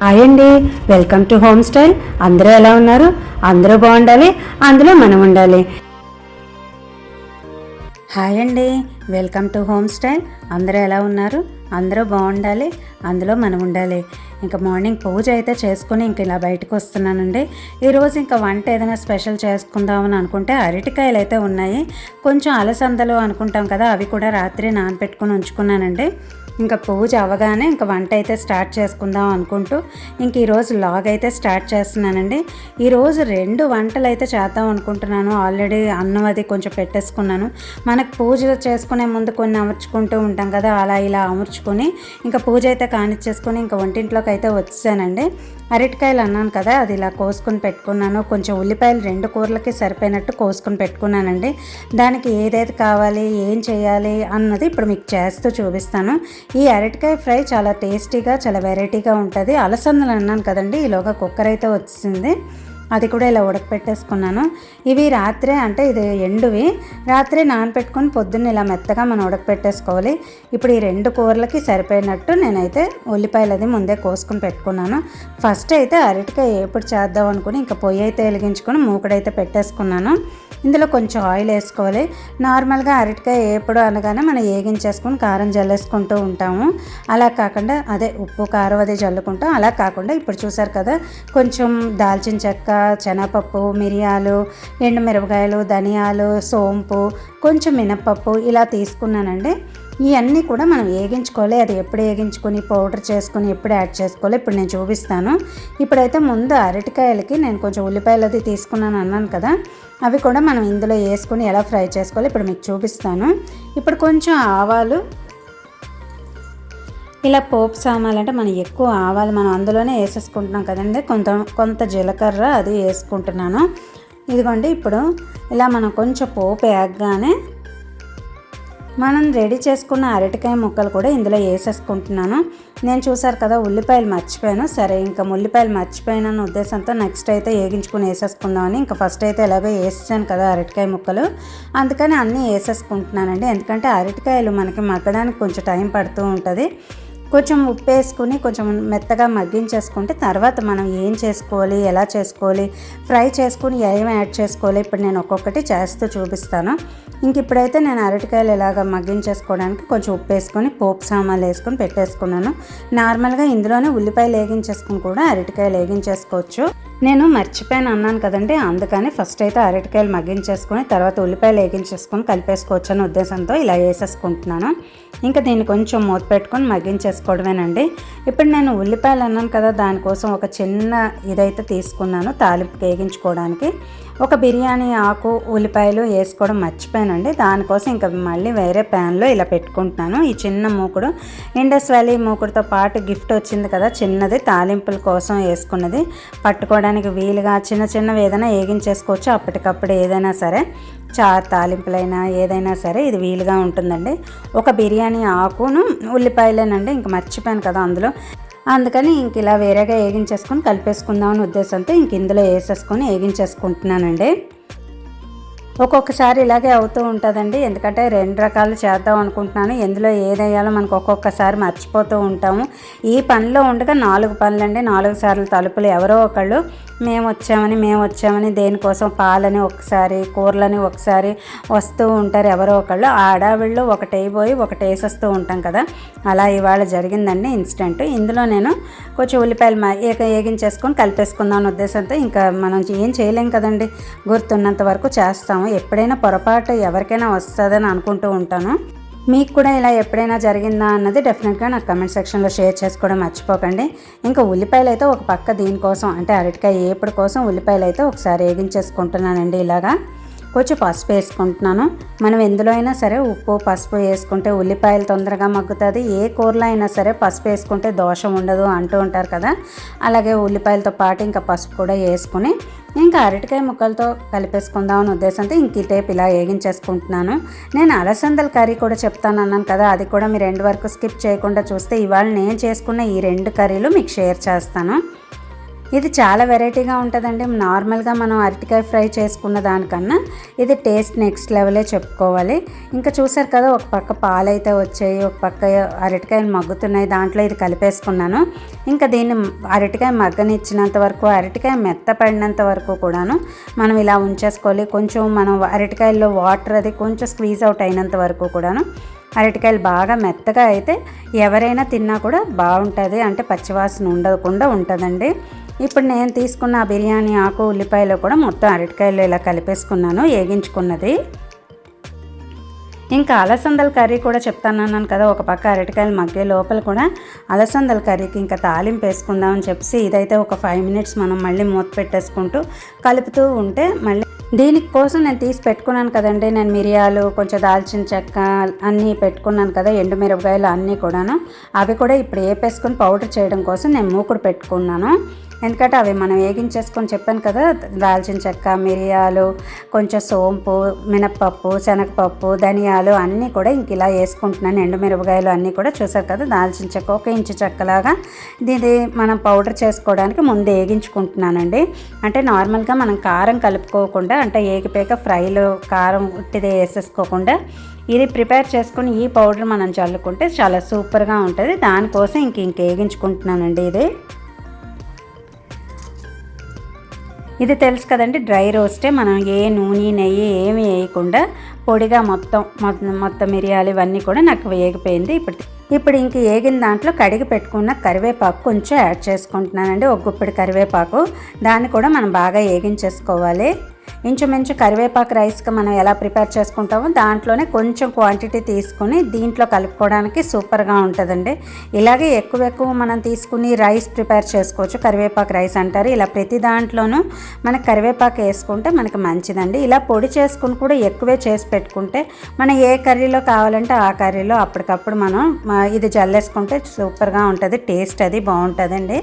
Hi అండి welcome to home style అందరూ ఎలా ఉన్నారు? అందరూ బాగుండాలి అందులో మనం ఉండాలి. హాయ్ అండి వెల్కమ్ టు హోమ్ స్టైల్ అందరూ ఎలా ఉన్నారు? అందరూ బాగుండాలి అందులో మనం ఉండాలి. ఇంకా మార్నింగ్ పూజ అయితే చేసుకుని ఇంక ఇలా బయటకు వస్తున్నానండి. ఈరోజు ఇంకా వంట ఏదైనా స్పెషల్ చేసుకుందామని అనుకుంటే అరటికాయలు అయితే ఉన్నాయి. కొంచెం అలసందలు అనుకుంటాం కదా అవి కూడా రాత్రి నానపెట్టుకుని ఉంచుకున్నానండి. ఇంకా పూజ అవగానే ఇంకా వంట అయితే స్టార్ట్ చేసుకుందాం అనుకుంటూ ఇంక ఈరోజు లాగ్ అయితే స్టార్ట్ చేస్తున్నానండి. ఈరోజు రెండు వంటలు అయితే చేద్దాం అనుకుంటున్నాను. ఆల్రెడీ అన్నం అది కొంచెం పెట్టేసుకున్నాను. మనకు పూజ చేసుకునే ముందు కొన్ని అమర్చుకుంటూ ఉంటాం కదా అలా ఇలా అమర్చుకొని ఇంకా పూజ అయితే కానిచ్చేసుకొని ఇంకా వంటింట్లోకి అయితే వచ్చానండి అరటికాయలు అన్నాను కదా అది ఇలా కోసుకొని పెట్టుకున్నాను. కొంచెం ఉల్లిపాయలు రెండు కూరలకి సరిపోయినట్టు కోసుకొని పెట్టుకున్నానండి. దానికి ఏదైతే కావాలి ఏం చేయాలి అన్నది ఇప్పుడు మీకు చేస్తూ చూపిస్తాను. ఈ అరటికాయ ఫ్రై చాలా టేస్టీగా చాలా వెరైటీగా ఉంటుంది. అలసందలు అన్నాను కదండి ఈలోగా కుక్కర్ అయితే వచ్చింది అది కూడా ఇలా ఉడకపెట్టేసుకున్నాను. ఇవి రాత్రే అంటే ఇది ఎండువి. రాత్రే నానపెట్టుకొని పొద్దున్న ఇలా మెత్తగా మనం ఉడకపెట్టేసుకోవాలి. ఇప్పుడు ఈ రెండు కూరలకి సరిపోయినట్టు నేనైతే ఉల్లిపాయలు అది ముందే కోసుకొని పెట్టుకున్నాను. ఫస్ట్ అయితే అరటికాయ ఎప్పుడు చేద్దాం అనుకుని ఇంకా పొయ్యి అయితే వెలిగించుకొని మూకుడైతే పెట్టేసుకున్నాను. ఇందులో కొంచెం ఆయిల్ వేసుకోవాలి. నార్మల్గా అరటికాయ ఎప్పుడు అనగానే మనం ఏగించేసుకొని కారం జల్లేసుకుంటూ ఉంటాము. అలా కాకుండా అదే ఉప్పు కారం అదే జల్లుకుంటాం. అలా కాకుండా ఇప్పుడు చూసారు కదా కొంచెం దాల్చిన చెక్క శనగపప్పు మిరియాలు ఎండు మిరపకాయలు ధనియాలు సోంపు కొంచెం మినప్పప్పు ఇలా తీసుకున్నానండి. ఇవన్నీ కూడా మనం వేగించుకోవాలి. అది ఎప్పుడు వేగించుకొని పౌడర్ చేసుకొని ఎప్పుడు యాడ్ చేసుకోవాలి ఇప్పుడు నేను చూపిస్తాను. ఇప్పుడైతే ముందు అరటికాయలకి నేను కొంచెం ఉల్లిపాయలు అది తీసుకున్నాను అన్నాను కదా. అవి కూడా మనం ఇందులో వేసుకొని ఎలా ఫ్రై చేసుకోవాలి ఇప్పుడు మీకు చూపిస్తాను. ఇప్పుడు కొంచెం ఆవాలు ఇలా పోపు సామాన్లు అంటే మనం ఎక్కువ ఆవాలు మనం అందులోనే వేసేసుకుంటున్నాం కదండి. కొంత కొంత జీలకర్ర అది వేసుకుంటున్నాను. ఇదిగోండి ఇప్పుడు ఇలా మనం కొంచెం పోపు వేగగానే మనం రెడీ చేసుకున్న అరటికాయ ముక్కలు కూడా ఇందులో వేసేసుకుంటున్నాను. నేను చూసారు కదా ఉల్లిపాయలు మర్చిపోయాను. సరే ఇంకా ఉల్లిపాయలు మర్చిపోయానన్న ఉద్దేశంతో నెక్స్ట్ అయితే వేగించుకుని వేసేసుకుందామని ఇంకా ఫస్ట్ అయితే ఎలాగో వేసేసాను కదా అరటికాయ ముక్కలు. అందుకని అన్నీ వేసేసుకుంటున్నానండి. ఎందుకంటే అరటికాయలు మనకి మగ్గడానికి కొంచెం టైం పడుతూ ఉంటుంది. కొంచెం ఉప్పు వేసుకుని కొంచెం మెత్తగా మగ్గించేసుకుంటే తర్వాత మనం ఏం చేసుకోవాలి ఎలా చేసుకోవాలి ఫ్రై చేసుకుని ఏం యాడ్ చేసుకోవాలి ఇప్పుడు నేను ఒక్కొక్కటి చేస్తూ చూపిస్తాను. ఇంక ఇప్పుడైతే నేను అరటికాయలు ఇలాగ మగ్గించేసుకోవడానికి కొంచెం ఉప్పు వేసుకొని పోపు సామాన్లు వేసుకొని పెట్టేసుకున్నాను. నార్మల్గా ఇందులోనే ఉల్లిపాయలు వేగించేసుకుని కూడా అరటికాయలు వేగించేసుకోవచ్చు నేను మర్చిపోయాను అన్నాను కదండి. అందుకని ఫస్ట్ అయితే అరటికాయలు మగ్గించేసుకొని తర్వాత ఉల్లిపాయలు వేగించేసుకొని కలిపేసుకోవచ్చు అనే ఉద్దేశంతో ఇలా వేసేసుకుంటున్నాను. ఇంకా దీన్ని కొంచెం మూత పెట్టుకొని మగ్గించేసుకోవడమేనండి. ఇప్పుడు నేను ఉల్లిపాయలు అన్నాను కదా దానికోసం ఒక చిన్న ఇదైతే తీసుకున్నాను తాలింపు వేగించుకోవడానికి. ఒక బిర్యానీ ఆకు ఉల్లిపాయలు వేసుకోవడం మర్చిపోయానండి. దానికోసం ఇంకా మళ్ళీ వేరే ప్యాన్లో ఇలా పెట్టుకుంటున్నాను. ఈ చిన్న మూకుడు ఇండస్ వ్యాలీ మూకుడుతో పాటు గిఫ్ట్ వచ్చింది కదా చిన్నది తాలింపుల కోసం వేసుకున్నది. పట్టుకోవడానికి వీలుగా చిన్న చిన్నవి ఏదైనా వేగించేసుకోవచ్చు. అప్పటికప్పుడు ఏదైనా సరే చార్ తాలింపులైనా ఏదైనా సరే ఇది వీలుగా ఉంటుందండి. ఒక బిర్యానీ ఆకును ఉల్లిపాయలేనండి ఇంక మర్చిపోయాను కదా అందులో. అందుకని ఇంక ఇలా వేరేగా వేగించేసుకొని కలిపేసుకుందామని ఉద్దేశంతో ఇంక ఇందులో వేసేసుకొని వేగించేసుకుంటున్నానండి ఒక్కొక్కసారి ఇలాగే అవుతూ ఉంటుందండి. ఎందుకంటే రెండు రకాలు చేద్దాం అనుకుంటున్నాను. ఎందులో ఏదేయాలో మనకు ఒక్కొక్కసారి మర్చిపోతూ ఉంటాము. ఈ పనిలో ఉండగా నాలుగు పనులండి. నాలుగు సార్లు తలుపులు ఎవరో ఒకళ్ళు మేము వచ్చామని మేము వచ్చామని దేనికోసం పాలని ఒకసారి కూరలని ఒకసారి వస్తూ ఉంటారు ఎవరో ఒకళ్ళు. ఆడావిళ్ళు ఒకటి అయిపోయి ఒకటి వేసేస్తూ ఉంటాం కదా. అలా ఇవాళ జరిగిందండి ఇన్స్టెంట్ ఇందులో నేను కొంచెం ఉల్లిపాయలు ఏగించేసుకొని కలిపేసుకుందాం అనే ఉద్దేశంతో ఇంకా మనం ఏం చేయలేం కదండి. గుర్తున్నంత వరకు చేస్తాము. ఎప్పుడైనా పొరపాటు ఎవరికైనా వస్తుందని అనుకుంటూ ఉంటాను. మీకు కూడా ఇలా ఎప్పుడైనా జరిగిందా అన్నది డెఫినెట్గా నాకు కమెంట్ సెక్షన్లో షేర్ చేసుకోవడం మర్చిపోకండి. ఇంకా ఉల్లిపాయలు అయితే ఒక పక్క దీనికోసం అంటే అరటికాయ ఏపుడు కోసం ఉల్లిపాయలు అయితే ఒకసారి వేగించేసుకుంటున్నానండి ఇలాగా. కొంచెం పసుపు వేసుకుంటున్నాను. మనం ఎందులో అయినా సరే ఉప్పు పసుపు వేసుకుంటే ఉల్లిపాయలు తొందరగా మగ్గుతుంది. ఏ కూరలో అయినా సరే పసుపు వేసుకుంటే దోషం ఉండదు అంటూ ఉంటారు కదా. అలాగే ఉల్లిపాయలతో పాటు ఇంకా పసుపు కూడా వేసుకుని ఇంకా అరటికాయ ముక్కలతో కలిపేసుకుందాం అనే ఉద్దేశంతో ఇంక ఈ టేప్ ఇలా వేగించేసుకుంటున్నాను. నేను అలసందల కర్రీ కూడా చెప్తాను అన్నాను కదా. అది కూడా మీరు రెండు వరకు స్కిప్ చేయకుండా చూస్తే ఇవాళ నేను చేసుకున్న ఈ రెండు కర్రీలు మీకు షేర్ చేస్తాను. ఇది చాలా వెరైటీగా ఉంటుందండి. నార్మల్గా మనం అరటికాయ ఫ్రై చేసుకున్న దానికన్నా ఇది టేస్ట్ నెక్స్ట్ లెవెలే చెప్పుకోవాలి. ఇంకా చూసారు కదా ఒక పక్క పాలు అయితే వచ్చాయి ఒక పక్క అరటికాయలు మగ్గుతున్నాయి దాంట్లో ఇది కలిపేసుకున్నాను. ఇంకా దీన్ని అరటికాయ మగ్గనిచ్చినంత వరకు అరటికాయ మెత్తపడినంత వరకు కూడాను మనం ఇలా ఉంచేసుకోవాలి. కొంచెం మనం అరటికాయల్లో వాటర్ అది కొంచెం స్క్వీజ్ అవుట్ అయినంత వరకు కూడాను అరటికాయలు బాగా మెత్తగా అయితే ఎవరైనా తిన్నా కూడా బాగుంటుంది. అంటే పచ్చివాసన ఉండకుండా ఉంటుందండి. ఇప్పుడు నేను తీసుకున్న బిర్యానీ ఆకు ఉల్లిపాయలు కూడా మొత్తం అరటికాయలు ఇలా కలిపేసుకున్నాను వేగించుకున్నది. ఇంకా అలసందల కర్రీ కూడా చెప్తానన్నాను కదా ఒక పక్క అరటికాయలు మగ్గే లోపల కూడా అలసందల కర్రీకి ఇంకా తాలింపు వేసుకుందామని చెప్పి ఇదైతే ఒక ఫైవ్ మినిట్స్ మనం మళ్ళీ మూత పెట్టేసుకుంటూ కలుపుతూ ఉంటే మళ్ళీ దీనికి కోసం నేను తీసి పెట్టుకున్నాను కదండి. నేను మిరియాలు కొంచెం దాల్చిన చెక్క అన్నీ పెట్టుకున్నాను కదా ఎండు మిరపకాయలు అన్నీ కూడాను. అవి కూడా ఇప్పుడు వేపేసుకొని పౌడర్ చేయడం కోసం నేను మూకుడు పెట్టుకున్నాను. ఎందుకంటే అవి మనం వేగించేసుకొని చెప్పాను కదా దాల్చిన చెక్క మిరియాలు కొంచెం సోంపు మినప్పప్పు శనగపప్పు ధనియాలు అన్నీ కూడా ఇంక ఇలా వేసుకుంటున్నాను. ఎండుమిరపకాయలు అన్నీ కూడా చూసారు కదా దాల్చిన చెక్క ఒక ఇంచు చెక్కలాగా. ఇది మనం పౌడర్ చేసుకోవడానికి ముందు వేగించుకుంటున్నానండి. అంటే నార్మల్గా మనం కారం కలుపుకోకుండా అంటే ఏగిపోయాక ఫ్రైలో కారం ఉట్టిదే వేసేసుకోకుండా ఇది ప్రిపేర్ చేసుకుని ఈ పౌడర్ మనం చల్లుకుంటే చాలా సూపర్గా ఉంటుంది. దానికోసం ఇంక ఇంక వేగించుకుంటున్నానండి ఇది. ఇది తెలుసు కదండి డ్రై రోస్టే. మనం ఏ నూనె నెయ్యి ఏమి వేయకుండా పొడిగా మొత్తం మొత్తం మిరియాలు ఇవన్నీ కూడా నాకు వేగిపోయింది ఇప్పుడు ఇప్పుడు ఇంక వేగిన దాంట్లో కడిగి పెట్టుకున్న కరివేపాకు కొంచెం యాడ్ చేసుకుంటున్నానండి. ఒక గుప్పిడి కరివేపాకు దాన్ని కూడా మనం బాగా వేగించేసుకోవాలి. ఇంచుమించు కరివేపాకు రైస్కి మనం ఎలా ప్రిపేర్ చేసుకుంటామో దాంట్లోనే కొంచెం క్వాంటిటీ తీసుకుని దీంట్లో కలుపుకోవడానికి సూపర్గా ఉంటుందండి. ఇలాగే ఎక్కువ ఎక్కువ మనం తీసుకుని రైస్ ప్రిపేర్ చేసుకోవచ్చు. కరివేపాకు రైస్ అంటారు. ఇలా ప్రతి దాంట్లోనూ మనకి కరివేపాకు వేసుకుంటే మనకి మంచిదండి. ఇలా పొడి చేసుకుని కూడా ఎక్కువే చేసి పెట్టుకుంటే మనం ఏ కర్రీలో కావాలంటే ఆ కర్రీలో అప్పటికప్పుడు మనం ఇది జల్లేసుకుంటే సూపర్గా ఉంటుంది. టేస్ట్ అది బాగుంటుందండి.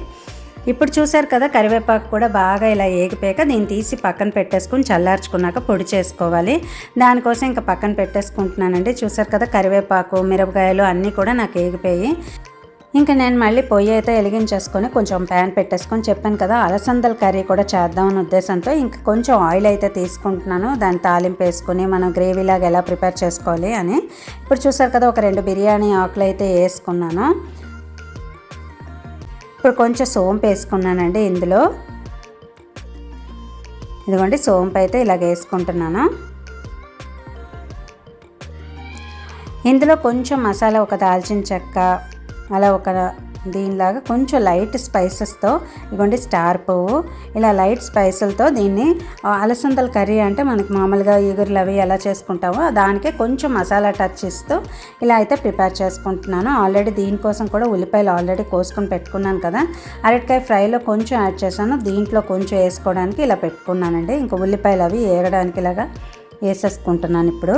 ఇప్పుడు చూశారు కదా కరివేపాకు కూడా బాగా ఇలా ఏగిపోయాక దీన్ని తీసి పక్కన పెట్టేసుకుని చల్లార్చుకున్నాక పొడి చేసుకోవాలి. దానికోసం ఇంకా పక్కన పెట్టేసుకుంటున్నానండి. చూసారు కదా కరివేపాకు మిరపకాయలు అన్నీ కూడా నాకు ఏగిపోయి ఇంకా నేను మళ్ళీ పొయ్యి అయితే వెలిగించేసుకొని కొంచెం ప్యాన్ పెట్టేసుకొని చెప్పాను కదా అలసందల కర్రీ కూడా చేద్దామని ఉద్దేశంతో ఇంకా కొంచెం ఆయిల్ అయితే తీసుకుంటున్నాను. దాన్ని తాలింపు వేసుకొని మనం గ్రేవీలాగా ఎలా ప్రిపేర్ చేసుకోవాలి అని. ఇప్పుడు చూసారు కదా ఒక రెండు బిర్యానీ ఆకులు అయితే వేసుకున్నాను. ఇప్పుడు కొంచెం సోంపు వేసుకున్నానండి ఇందులో. ఇదిగోండి సోంపు అయితే ఇలాగ వేసుకుంటున్నాను. ఇందులో కొంచెం మసాలా ఒక దాల్చిన చెక్క అలా ఒక దీనిలాగా కొంచెం లైట్ స్పైసెస్తో ఇదిగోండి స్టార్ పువ్వు. ఇలా లైట్ స్పైసులతో దీన్ని అలసందల కర్రీ అంటే మనకి మామూలుగా ఈగురులు అవి ఎలా చేసుకుంటామో దానికే కొంచెం మసాలా టచ్ ఇస్తూ ఇలా అయితే ప్రిపేర్ చేసుకుంటున్నాను. ఆల్రెడీ దీనికోసం కూడా ఉల్లిపాయలు ఆల్రెడీ కోసుకొని పెట్టుకున్నాను కదా. అరటికాయ ఫ్రైలో కొంచెం యాడ్ చేశాను. దీంట్లో కొంచెం వేసుకోవడానికి ఇలా పెట్టుకున్నానండి. ఇంకా ఉల్లిపాయలు అవి వేయడానికి ఇలాగా వేసేసుకుంటున్నాను ఇప్పుడు.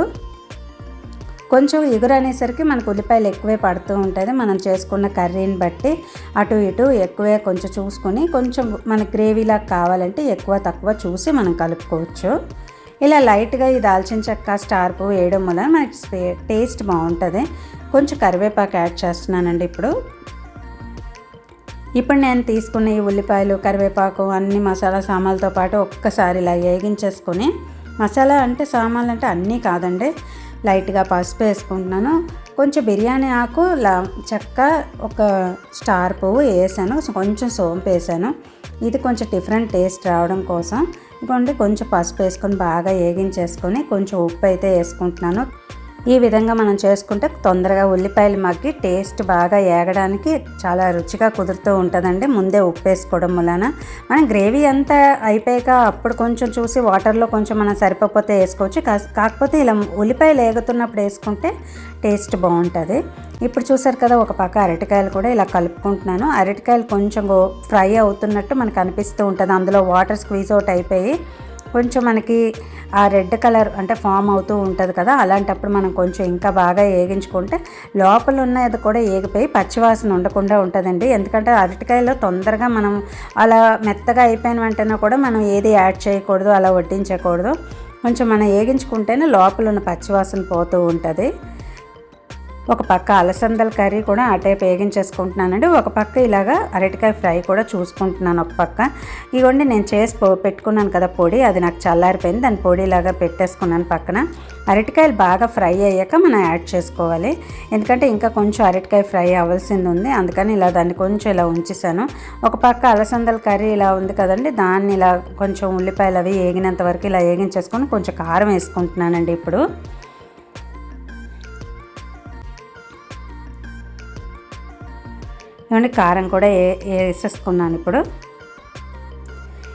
కొంచెం ఎగురు అనేసరికి మనకు ఉల్లిపాయలు ఎక్కువే పడుతూ ఉంటుంది మనం చేసుకున్న కర్రీని బట్టి అటు ఇటు ఎక్కువే కొంచెం చూసుకొని కొంచెం మన గ్రేవీలా కావాలంటే ఎక్కువ తక్కువ చూసి మనం కలుపుకోవచ్చు. ఇలా లైట్గా ఈ దాల్చిన చెక్క స్టార్ పువ్వు వేయడం వల్ల మనకి టేస్ట్ బాగుంటుంది. కొంచెం కరివేపాకు యాడ్ చేస్తున్నానండి ఇప్పుడు. ఇప్పుడు నేను తీసుకున్న ఈ ఉల్లిపాయలు కరివేపాకు అన్ని మసాలా సామాన్లతో పాటు ఒక్కసారి ఇలా వేగించేసుకొని మసాలా అంటే సామాన్లు అంటే అన్నీ కాదండి. లైట్గా పసుపు వేసుకుంటున్నాను. కొంచెం బిర్యానీ ఆకు చెక్క ఒక స్టార్ పువ్వు వేసాను. కొంచెం సోంపు వేసాను. ఇది కొంచెం డిఫరెంట్ టేస్ట్ రావడం కోసం. ఇదిగోండి కొంచెం పసుపు వేసుకొని బాగా వేగించేసుకొని కొంచెం ఉప్పు అయితే వేసుకుంటున్నాను. ఈ విధంగా మనం చేసుకుంటే తొందరగా ఉల్లిపాయలు మగ్గి టేస్ట్ బాగా ఏగడానికి చాలా రుచిగా కుదురుతూ ఉంటుందండి. ముందే ఉప్పు వేసుకోవడం వలన. మనం గ్రేవీ అంతా అయిపోయాక అప్పుడు కొంచెం చూసి వాటర్లో కొంచెం మనం సరిపోతే వేసుకోవచ్చు. కాకపోతే ఇలా ఉల్లిపాయలు ఏగుతున్నప్పుడు వేసుకుంటే టేస్ట్ బాగుంటుంది. ఇప్పుడు చూసారు కదా ఒక పక్క అరటికాయలు కూడా ఇలా కలుపుకుంటున్నాను. అరటికాయలు కొంచెం ఫ్రై అవుతున్నట్టు మనకు అనిపిస్తూ ఉంటుంది. అందులో వాటర్ స్క్వీజ్ అవుట్ అయిపోయి కొంచెం మనకి ఆ రెడ్ కలర్ అంటే ఫామ్ అవుతూ ఉంటుంది కదా అలాంటప్పుడు మనం కొంచెం ఇంకా బాగా వేగించుకుంటే లోపల ఉన్నది కూడా ఏగిపోయి పచ్చివాసన ఉండకుండా ఉంటుందండి. ఎందుకంటే అరటికాయలో తొందరగా మనం అలా మెత్తగా అయిపోయిన వెంటనే కూడా మనం ఏది యాడ్ చేయకూడదు అలా వడ్డించకూడదు. కొంచెం మనం ఏగించుకుంటేనే లోపల ఉన్న పచ్చివాసన పోతూ ఉంటుంది. ఒక పక్క అలసందల కర్రీ కూడా అటే వేగించేసుకుంటున్నానండి. ఒక పక్క ఇలాగా అరటికాయ ఫ్రై కూడా చూసుకుంటున్నాను ఒక పక్క. ఇవ్వండి నేను చేసి పెట్టుకున్నాను కదా పొడి అది నాకు చల్లారిపోయింది. దాని పొడి ఇలాగా పెట్టేసుకున్నాను పక్కన. అరటికాయలు బాగా ఫ్రై అయ్యాక మనం యాడ్ చేసుకోవాలి. ఎందుకంటే ఇంకా కొంచెం అరటికాయ ఫ్రై అవ్వాల్సింది ఉంది. అందుకని ఇలా దాన్ని కొంచెం ఇలా ఉంచేసాను. ఒక పక్క అలసందల కర్రీ ఇలా ఉంది కదండి దాన్ని ఇలా కొంచెం ఉల్లిపాయలు అవి వేగినంత వరకు ఇలా వేగించేసుకొని కొంచెం కారం వేసుకుంటున్నానండి ఇప్పుడు. ఏమంటే కారం కూడా ఏ వేసేసుకున్నాను ఇప్పుడు.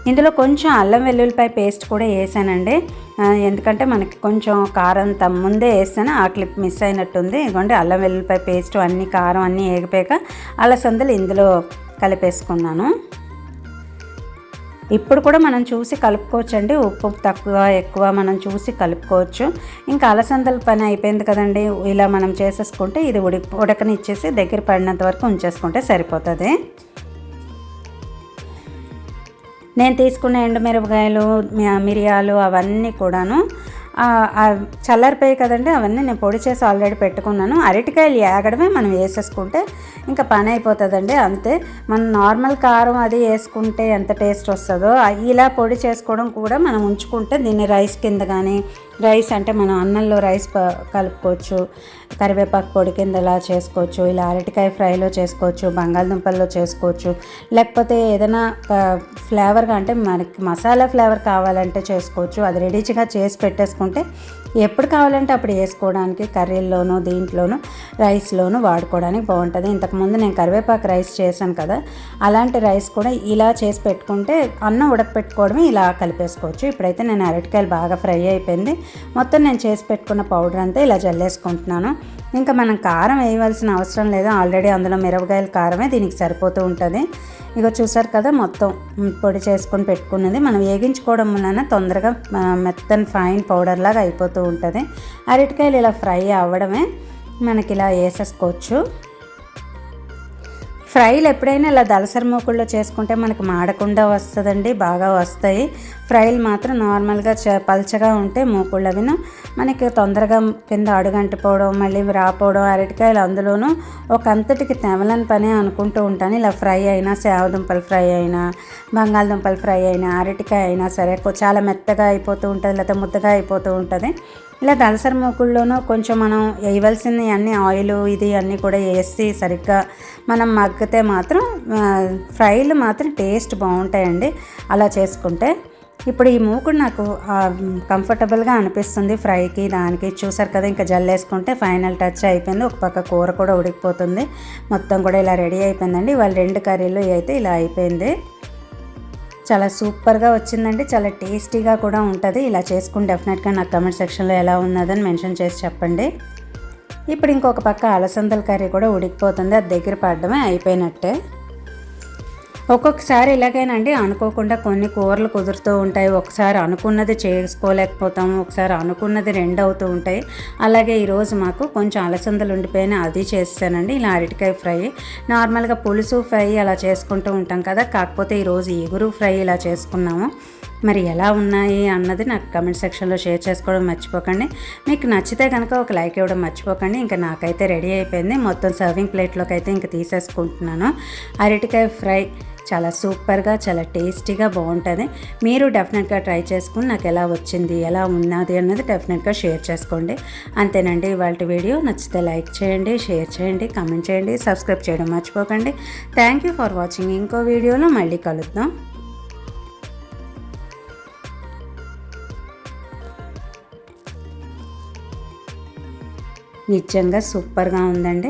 ఇందులో కొంచెం అల్లం వెల్లుల్లిపాయ పేస్ట్ కూడా వేసానండి. ఎందుకంటే మనకి కొంచెం కారం ముందే వేస్తాను ఆ క్లిప్ మిస్ అయినట్టుంది. ఇదిగోండి అల్లం వెల్లుల్లిపాయ పేస్ట్ అన్ని కారం అన్నీ వేగిపోయాక అలసందలు ఇందులో కలిపేసుకున్నాను. ఇప్పుడు కూడా మనం చూసి కలుపుకోవచ్చు అండి ఉప్పు తక్కువ ఎక్కువ మనం చూసి కలుపుకోవచ్చు. ఇంకా అలసందల పని అయిపోయింది కదండి. ఇలా మనం చేసేసుకుంటే ఇది ఉడి ఉడకనిచ్చేసి దగ్గర పడినంత వరకు ఉంచేసుకుంటే సరిపోతుంది. నేను తీసుకున్న ఎండుమిరపకాయలు మిరియాలు అవన్నీ కూడాను చల్లారిపోయాయి కదండి అవన్నీ నేను పొడి చేసి ఆల్రెడీ పెట్టుకున్నాను. అరటికాయలు ఏగడమే మనం వేసేసుకుంటే ఇంకా పని అయిపోతుందండి అంతే. మనం నార్మల్ కారం అది వేసుకుంటే ఎంత టేస్ట్ వస్తుందో ఇలా పొడి చేసుకోవడం కూడా మనం ఉంచుకుంటే దీన్ని రైస్ కింద కానీ రైస్ అంటే మనం అన్నంలో రైస్ కలుపుకోవచ్చు. కరివేపాకు పొడి కింద ఇలా చేసుకోవచ్చు. ఇలా అరటికాయ ఫ్రైలో చేసుకోవచ్చు. బంగాళదుంపల్లో చేసుకోవచ్చు. లేకపోతే ఏదైనా ఫ్లేవర్గా అంటే మనకి మసాలా ఫ్లేవర్ కావాలంటే చేసుకోవచ్చు. అది రెడీగా చేసి పెట్టేసుకుంటే ఎప్పుడు కావాలంటే అప్పుడు వేసుకోవడానికి కర్రీల్లోనూ దీంట్లోనూ రైస్లోనూ వాడుకోవడానికి బాగుంటుంది. ఇంతకుముందు నేను కరివేపాకు రైస్ చేశాను కదా అలాంటి రైస్ కూడా ఇలా చేసి పెట్టుకుంటే అన్నం ఉడకపెట్టుకోవడమే ఇలా కలిపేసుకోవచ్చు. ఇప్పుడైతే నేను అరటికాయలు బాగా ఫ్రై అయిపోయింది. మొత్తం నేను చేసి పెట్టుకున్న పౌడర్ అంతా ఇలా జల్లేసుకుంటున్నాను. ఇంకా మనం కారం వేయవలసిన అవసరం లేదు. ఆల్రెడీ అందులో మిరపకాయల కారమే దీనికి సరిపోతూ ఉంటుంది. ఇక చూసారు కదా మొత్తం పొడి చేసుకొని పెట్టుకున్నది. మనం వేగించుకోవడం వలన తొందరగా మెత్తని ఫైన్ పౌడర్ లాగా అయిపోతూ ఉంటుంది. అరటికాయలు ఇలా ఫ్రై అవ్వడమే మనకి ఇలా వేసేసుకోవచ్చు. ఫ్రైలు ఎప్పుడైనా ఇలా దలసరి మూకుల్లో చేసుకుంటే మనకి మాడకుండా వస్తుందండి బాగా వస్తాయి. ఫ్రైలు మాత్రం నార్మల్గా చ పల్చగా ఉంటే మూకుళ్ళు అవిను మనకి తొందరగా కింద అడుగంటిపోవడం మళ్ళీ రాపోవడం అరటికాయలు అందులోనూ ఒక అంతటికి తెమలని పని అనుకుంటూ ఉంటాను. ఇలా ఫ్రై అయినా సేవదుంపలు ఫ్రై అయినా బంగాళదుంపలు ఫ్రై అయినా అరటికాయ అయినా సరే చాలా మెత్తగా అయిపోతూ ఉంటుంది లేకపోతే ముద్దగా అయిపోతూ ఉంటుంది. ఇలా దలసరి మూకుల్లోనూ కొంచెం మనం వేయవలసిన అన్ని ఆయిల్ ఇది అన్నీ కూడా వేసి సరిగ్గా మనం మగ్గితే మాత్రం ఫ్రైలు మాత్రం టేస్ట్ బాగుంటాయండి. అలా చేసుకుంటే ఇప్పుడు ఈ మూకుడు నాకు కంఫర్టబుల్గా అనిపిస్తుంది ఫ్రైకి దానికి. చూసారు కదా ఇంకా జల్లేసుకుంటే ఫైనల్ టచ్ అయిపోయింది. ఒక పక్క కూర కూడా ఉడికిపోతుంది. మొత్తం కూడా ఇలా రెడీ అయిపోయిందండి. వాళ్ళు రెండు కర్రీలు అయితే ఇలా అయిపోయింది. చాలా సూపర్గా వచ్చిందండి చాలా టేస్టీగా కూడా ఉంటుంది. ఇలా చేసుకుని డెఫినెట్గా నాకు కమెంట్ సెక్షన్లో ఎలా ఉన్నదని మెన్షన్ చేసి చెప్పండి. ఇప్పుడు ఇంకొక పక్క అలసందల కర్రీ కూడా ఉడికిపోతుంది అది దగ్గర పడడమే అయిపోయినట్టే. ఒక్కొక్కసారి ఇలాగైనండి అనుకోకుండా కొన్ని కూరలు కుదురుతూ ఉంటాయి. ఒకసారి అనుకున్నది చేసుకోలేకపోతాము ఒకసారి అనుకున్నది రెండు అవుతూ ఉంటాయి. అలాగే ఈరోజు మాకు కొంచెం అలసందలు ఉండిపోయిన అది చేస్తానండి. ఇలా అరటికాయ ఫ్రై నార్మల్గా పులుసు ఫ్రై అలా చేసుకుంటూ ఉంటాం కదా. కాకపోతే ఈరోజు ఎగురు ఫ్రై ఇలా చేసుకున్నాము. మరి ఎలా ఉన్నాయి అన్నది నాకు కమెంట్ సెక్షన్లో షేర్ చేసుకోవడం మర్చిపోకండి. మీకు నచ్చితే కనుక ఒక లైక్ ఇవ్వడం మర్చిపోకండి. ఇంకా నాకైతే రెడీ అయిపోయింది. మొత్తం సర్వింగ్ ప్లేట్లోకి అయితే ఇంకా తీసేసుకుంటున్నాను. అరటికాయ ఫ్రై చాలా సూపర్గా చాలా టేస్టీగా బాగుంటుంది. మీరు డెఫినెట్గా ట్రై చేసుకుని నాకు ఎలా వచ్చింది ఎలా ఉన్నది అన్నది డెఫినెట్గా షేర్ చేసుకోండి. అంతేనండి ఇవాళ వీడియో నచ్చితే లైక్ చేయండి షేర్ చేయండి కామెంట్ చేయండి సబ్స్క్రైబ్ చేయడం మర్చిపోకండి. థ్యాంక్ యూ ఫర్ వాచింగ్ ఇంకో వీడియోలో మళ్ళీ కలుద్దాం. నిజంగా సూపర్గా ఉందండి.